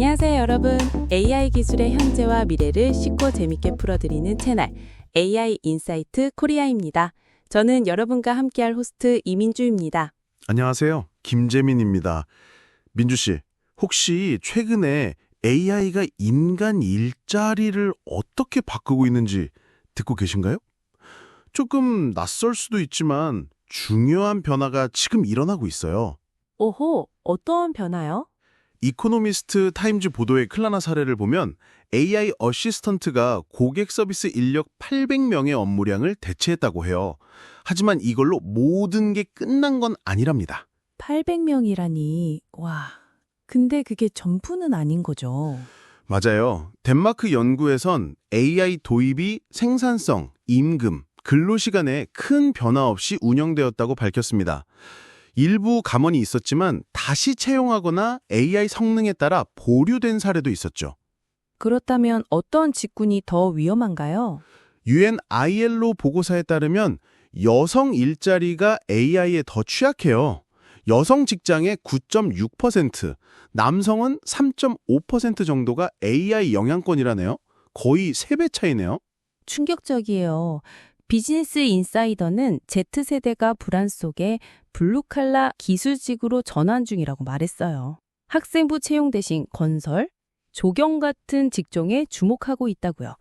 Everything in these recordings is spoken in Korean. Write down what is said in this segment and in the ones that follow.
안녕하세요, 여러분. AI 기술의 현재와 미래를 쉽고 재밌게 풀어드리는 채널 AI 인사이트 코리아입니다. 저는 여러분과 함께할 호스트 이민주입니다. 안녕하세요. 김재민입니다. 민주 씨, 혹시 최근에 AI가 인간 일자리를 어떻게 바꾸고 있는지 듣고 계신가요? 조금 낯설 수도 있지만 중요한 변화가 지금 일어나고 있어요. 오호, 어떤 변화요? 이코노미스트 타임즈 보도의 클라나 사례를 보면 AI 어시스턴트가 고객 서비스 인력 800명의 업무량을 대체했다고 해요. 하지만 이걸로 모든 게 끝난 건 아니랍니다. 800명이라니, 와. 근데 그게 전부는 아닌 거죠. 맞아요. 덴마크 연구에선 AI 도입이 생산성, 임금, 근로시간에 큰 변화 없이 운영되었다고 밝혔습니다. 일부 감원이 있었지만 다시 채용하거나 AI 성능에 따라 보류된 사례도 있었죠. 그렇다면 어떤 직군이 더 위험한가요? UN ILO 보고서에 따르면 여성 일자리가 AI에 더 취약해요. 여성 직장의 9.6%, 남성은 3.5% 정도가 AI 영향권이라네요. 거의 3배 차이네요. 충격적이에요. 비즈니스 인사이더는 Z세대가 불안 속에 블루칼라 기술직으로 전환 중이라고 말했어요. 학생부 채용 대신 건설, 조경 같은 직종에 주목하고 있다고요.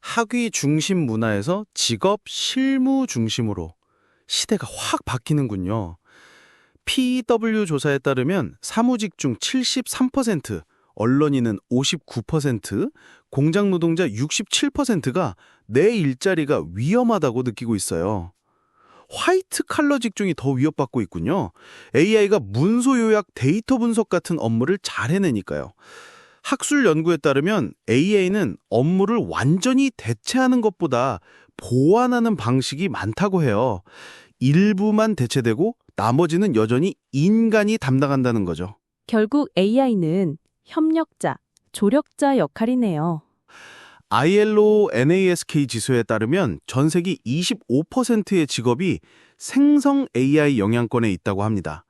학위 중심 문화에서 직업 실무 중심으로 시대가 확 바뀌는군요. PW 조사에 따르면 사무직 중 73%, 언론인은 59%, 공장 노동자 67%가 내 일자리가 위험하다고 느끼고 있어요. 화이트 칼러 직종이 더 위협받고 있군요. AI가 문서 요약, 데이터 분석 같은 업무를 잘 해내니까요. 학술 연구에 따르면 AI는 업무를 완전히 대체하는 것보다 보완하는 방식이 많다고 해요. 일부만 대체되고 나머지는 여전히 인간이 담당한다는 거죠. 결국 AI는 협력자, 조력자 역할이네요. ILO NASK 지수에 따르면 전 세계 25%의 직업이 생성 AI 영향권에 있다고 합니다.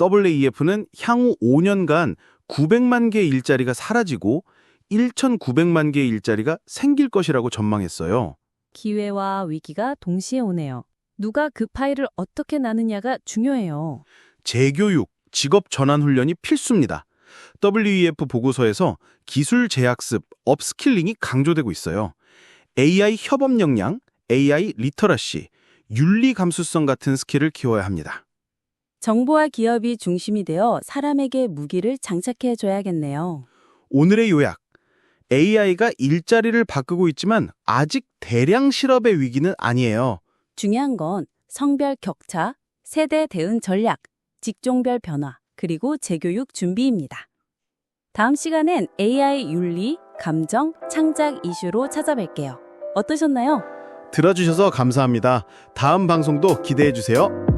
WEF는 향후 5년간 900만 개의 일자리가 사라지고 1,900만 개의 일자리가 생길 것이라고 전망했어요. 기회와 위기가 동시에 오네요. 누가 그 파일을 어떻게 나느냐가 중요해요. 재교육, 직업 전환 훈련이 필수입니다. WEF 보고서에서 기술 재학습, 업스킬링이 강조되고 있어요. AI 협업 역량, AI 리터러시, 윤리 감수성 같은 스킬을 키워야 합니다. 정보와 기업이 중심이 되어 사람에게 무기를 장착해 줘야겠네요. 오늘의 요약. AI가 일자리를 바꾸고 있지만 아직 대량 실업의 위기는 아니에요. 중요한 건 성별 격차, 세대 대응 전략, 직종별 변화, 그리고 재교육 준비입니다. 다음 시간엔 AI 윤리, 감정, 창작 이슈로 찾아뵐게요. 어떠셨나요? 들어주셔서 감사합니다. 다음 방송도 기대해 주세요.